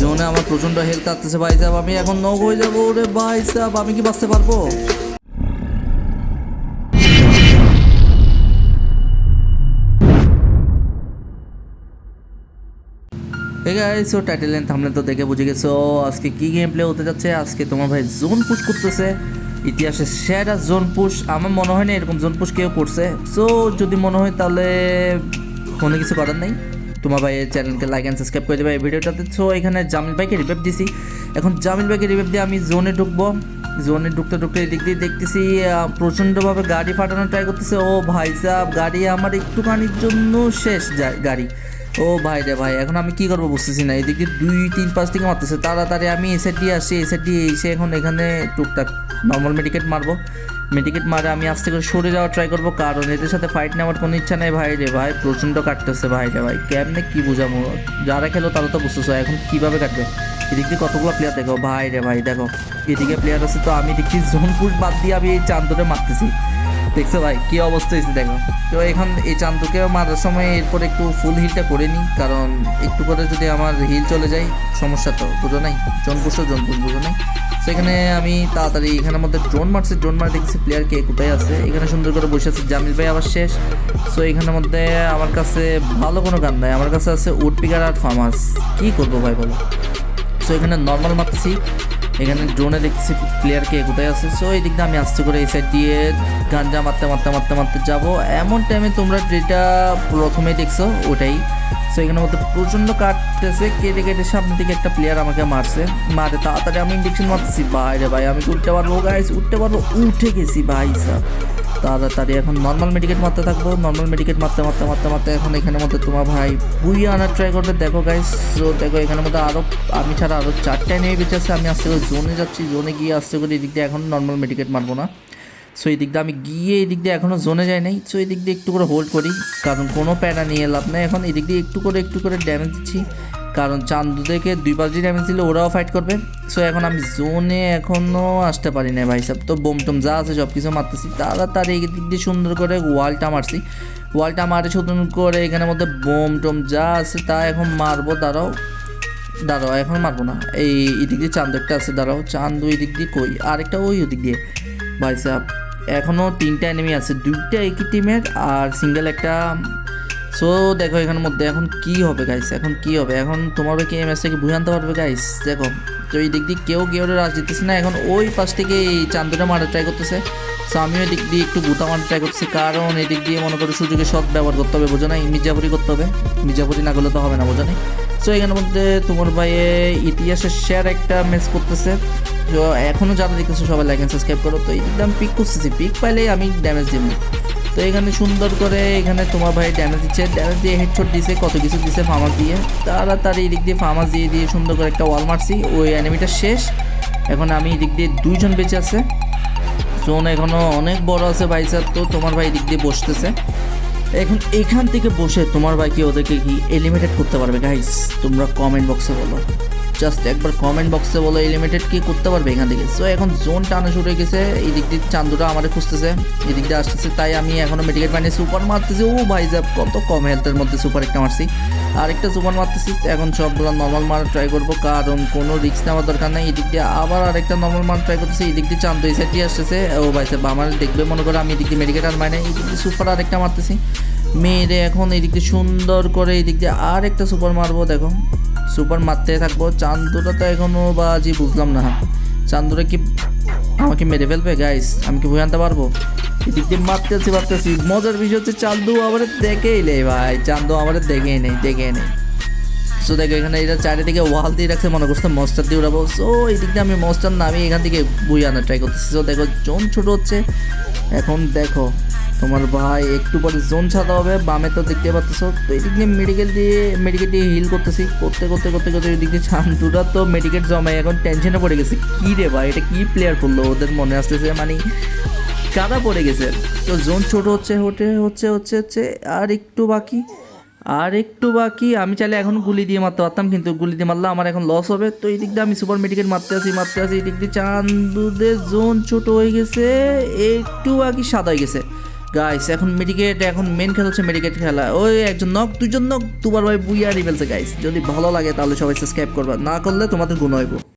জোনে আমার প্রচণ্ড হেলথ আসতেছে ভাই সাহেব আমি এখন নক হয়ে যাব, ওরে ভাই সাহেব আমি কি বাঁচতে পারব? টাইটেল এন্ড থাম্বনেল তো দেখে বুঝে গেছো, আজকে কি গেম প্লে হতে যাচ্ছে? আজকে তোমার ভাই জোন পুশ করতেছে, ইতিহাসে সেরা জোন পুশ আমার মনে হয় না এরকম জোন পুশ কেউ করছে। সো যদি মনে হয় তাহলে কোনো কিছু করার নেই। তোমার ভাই চ্যানেলকে লাইক অ্যান্ড সাবস্ক্রাইব করে দেবে। এই ভিডিওটাতে সো এখানে জামিল ভাইকে রিভাইভ দিছি। এখন জামিল ভাইকে রিভাইভ দিয়ে আমি জোনে ঢুকবো। জোনে ঢুকতে ঢুকতে এদিক দিয়ে দেখতেছি প্রচণ্ডভাবে গাড়ি ফাটানোর ট্রাই করতেছে। ও ভাই সাহ গাড়ি আমার একটুখানির জন্য শেষ যা- গাড়ি। ও ভাই রে ভাই, এখন আমি কি করব বুঝতেছি না। এদিকে দুই, তিন, পাঁচ থেকে মারতেছে। তাড়াতাড়ি আমি এসে দিয়ে আসি এসে দিয়ে এসে এখন এখানে টুকটাক নর্মাল মেডিকেট মারবো মেডিকেট মারে, আমি আস্তে করে সরে যাওয়ার ট্রাই করব, কারণ এদের সাথে ফাইট নেওয়ার কোনো ইচ্ছা নেই। ভাই রে ভাই, প্রচণ্ড কাটতেছে ভাই রে ভাই। কেমনে কি বোঝাবো? যারা খেলো তারা তো বুঝতেছো, এখন কীভাবে কাটবে? এদিক দিয়ে কতগুলো প্লেয়ার দেখো? ভাই রে ভাই, দেখো। এদিকে প্লেয়ার আছে তো, আমি দেখছি জোন পুশ বাদ দিয়ে আমি এই চান্দরে মারতেছি। দেখছ ভাই, কি অবস্থা হয়েছে দেখো। তো এখন এই চান্দুকে মারার সময় এরপর একটু ফুল হিলটা করে নিই, কারণ একটু করে যদি আমার হিল চলে যায়, সমস্যা তো বুঝো নাই জনপুষ জনপুষ বুঝো নাই সেখানে আমি তাড়াতাড়ি এখানের মধ্যে ড্রোন মারছি ড্রোন মারে দেখছি প্লেয়ার কে কোথায় আছে। এখানে সুন্দর করে বসে আছে জামিল ভাই, আবার শেষ। সো এখানের মধ্যে আমার কাছে ভালো কোনো গান নাই, আমার কাছে আছে উড পিকার আর ফার্মাস কী করব ভাই বলো? সো এখানে নর্মাল মারতেছি। এখানে ড্রোনে দেখছি প্লেয়ার কে কোথায় আছে। সো এই দিকটা আমি আস্তে করে এই সাইড দিয়ে গাঞ্জা মারতে মারতে মারতে মারতে যাব। এমন টাইমে তোমরা যেটা প্রথমে দেখছ, ওটাই। সো এখানে মধ্যে প্রচণ্ড কাটতেছে। কেটে কেটে সামনে থেকে একটা প্লেয়ার আমাকে মারছে। মারে, তাড়াতাড়ি আমি ইন্ডিকশন মারতেছি। ভাই রে ভাই, আমি উঠতে পারব গাইস উঠতে পারব? উঠে গেছি, ভাই সাহ তাড়াতাড়ি এখন নর্মাল মেডিকেট মারতে থাকব। নর্মাল মেডিকেট মারতে মারতে মারতে মারতে এখন এখানের মধ্যে তোমার ভাই বুই আনার ট্রাই করবে। দেখো গাইস তো দেখো এখানের মধ্যে আরও আমি ছাড়া আরও চারটা নিয়ে বেঁচে আছে। আমি আস্তে করে জোনে যাচ্ছি জোনে গিয়ে আস্তে করে এদিক দিয়ে এখন নর্মাল মেডিকেট মারবো না। সো এই দিক দিয়ে আমি গিয়ে এই দিক দিয়ে এখনও জোনে যাই নাই। সো এই দিক দিয়ে একটু করে হোল্ড করি, কারণ কোনো প্যারা নিয়ে লাভ নেই। এখন এদিক দিয়ে একটু করে একটু করে ড্যামেজ দিচ্ছি। কারণ চান্দু থেকে দুই পাঁচটি ড্যামেজ দিলে ওরাও ফাইট করবে। সো এখন আমি জোনে এখনও আসতে পারি না ভাই সাহেব। তো বোম টোম যা আছে সব কিছু মারতেছি তাড়াতাড়ি এই দিক দিয়ে সুন্দর করে ওয়ালটা মারছি। ওয়ালটা মারে সুন্দর করে এখানের মধ্যে বোম টোম যা আছে তা এখন মারবো। দাঁড়াও দাঁড়াও, এখন মারবো না। এই এদিক দিয়ে চান্দু একটা আছে, দাঁড়াও। চান্দু এই দিক দিয়ে কই? আরেকটা ওই ওদিক দিয়ে। ভাই সাহেব এখনও তিনটা এনিমি আছে। দুইটা একই টিমের আর সিঙ্গেল একটা সো দেখো এখানের মধ্যে এখন কি হবে গাইস এখন কি হবে? এখন তোমার কি এই ম্যাচটাকে বুঝে আনতে পারবে গাইস দেখো, তো এই দিক দিয়ে কেউ কেউ রাজ দিতেছে না। এখন ওই পাশ থেকে এই চান্দুটা মারার ট্রাই করতেছে। সো আমিও এদিক দিয়ে একটু গুতা মারার ট্রাই করতেছি, কারণ এদিক দিয়ে মনে করো সুযোগের সৎ ব্যবহার করতে হবে, বোঝো না? মির্জাপুরি করতে হবে। মির্জাপুরি না করলে তো হবে না, বোঝো না? সো এখানের মধ্যে তোমার ভাইয়ে ইতিহাসের শেয়ার একটা ম্যাচ করতেছে। তো এখনও যারা দেখতেছো সবাই লাইক সাবস্ক্রাইব করো। তো এই দিক দিয়ে আমি পিক করতেছি পিক পাইলেই আমি ড্যামেজ দিব তো এখানে সুন্দর করে এখানে তোমার ভাই ড্যামেজ দিচ্ছে। ড্যামেজ দিয়ে হেডশট দিছে, কত কিছু দিছে ফার্মাস দিয়ে। তাড়াতাড়ি এদিক দিয়ে ফার্মাস দিয়ে দিয়ে সুন্দর করে একটা ওয়াল মারছি। ওই অ্যানিমিটা শেষ। এখন আমি এদিক দিয়ে দুইজন বেঁচে আছে। জোন এখনও অনেক বড় আছে ভাই স্যার তো তোমার ভাই এদিক দিয়ে বসতেছে। এখন এখান থেকে বসে তোমার ভাই কি ওদেরকে কি এলিমিনেট করতে পারবে? গাইস তোমরা কমেন্ট বক্সে বলো। জাস্ট একবার কমেন্ট বক্সে বলো এলিমিনেট কি করতে পারবে এখান থেকে? সো এখন জোন টানা শুরু হয়ে গেছে। এই দিক দিয়ে চান্দুরা আমাদের খুঁজতেছে। এই দিক দিয়ে আসতেছে, তাই আমি এখনও মেডিকেট বানিয়ে সুপার মারতেছি। ও ভাই, যা কত কম হেলথের মধ্যে সুপার একটা মারছি। আরেকটা সুপার মারতেছি, এখন সবগুলো নর্মাল মারার ট্রাই করব। কারণ কোনো রিক্স নেওয়ার দরকার নেই। এই দিক দিয়ে আবার আরেকটা নর্মাল মারার ট্রাই করতেছি। এই দিক দিয়ে চান্দু এই সাইড দিয়ে আসতেছে। ও ভাই সাহেব আমার দেখবে, মনে করো আমি এই দিক দিয়ে মেডিকেট আর মানে এই দিক দিয়ে সুপার আরেকটা মারতেছি। মেয়েরে এখন এই দিক দিয়ে সুন্দর করে এই দিক দিয়ে আর একটা সুপার মারবো, দেখো। সুপার মারতে থাকব। চান্দুরা তো এখনও বাজি, বুঝলাম না। চান্দুরা কি আমাকে মেরে ফেলবে গাইস আমি কি বুঝে আনতে পারব? এদিক দিয়ে মারতেছি মারতেছি। মজার বিষয় হচ্ছে, চান্দু আমার দেখেই নেই, ভাই। চান্দু আমার দেখেই নেই দেখেই নেই। সো দেখো, এখানে এটা চারিদিকে ওয়াল দিয়ে রাখছে, মনে করছে মস্টার দিয়ে উড়াবো। সো এই দিয়ে আমি মস্টার নামিয়ে এখান থেকে বুঝে আনার ট্রাই করতেছি। সো দেখো জোন ছোট হচ্ছে। এখন দেখো, তোমার ভাই একটু পরে জোন ছাড়া হবে, বামে তো দেখতে পাচ্ছ। তো এই দিক দিয়ে মেডিকেল দিয়ে মেডিকেল দিয়ে হিল করতেছি। করতে করতে করতে করতে এই দিক দিয়ে ছান্তুরা তো মেডিকেল জমায়, এখন টেনশনে পড়ে গেছে। কী রে ভাই, এটা কী প্লেয়ার করল? ওদের মনে আসতেছে মানে কাদা পড়ে গেছে। তো জোন ছোট হচ্ছে হতে হচ্ছে হচ্ছে হচ্ছে, আর একটু বাকি। আর একটু বাকি, আমি চাইলে এখন গুলি দিয়ে মারতে পারতাম, কিন্তু গুলি দিয়ে মারলে আমার এখন লস হবে। তো এই দিক দিয়ে আমি সুপার মেডিকেট মারতে আসি মারতে আসি এই দিক দিয়ে চান্দুদের জোন ছোট হয়ে গেছে, একটু বাকি সাদা হয়ে গেছে। গাইস এখন মেডিকেট এখন মেন খেলা হচ্ছে মেডিকেট খেলা। ওই একজন নক দুজন নক দুবার ভাই বুইয়া ফেলছে গাইস যদি ভালো লাগে তাহলে সবাই সাবস্ক্রাইব করবা, না করলে তোমাদের গুণ হইব।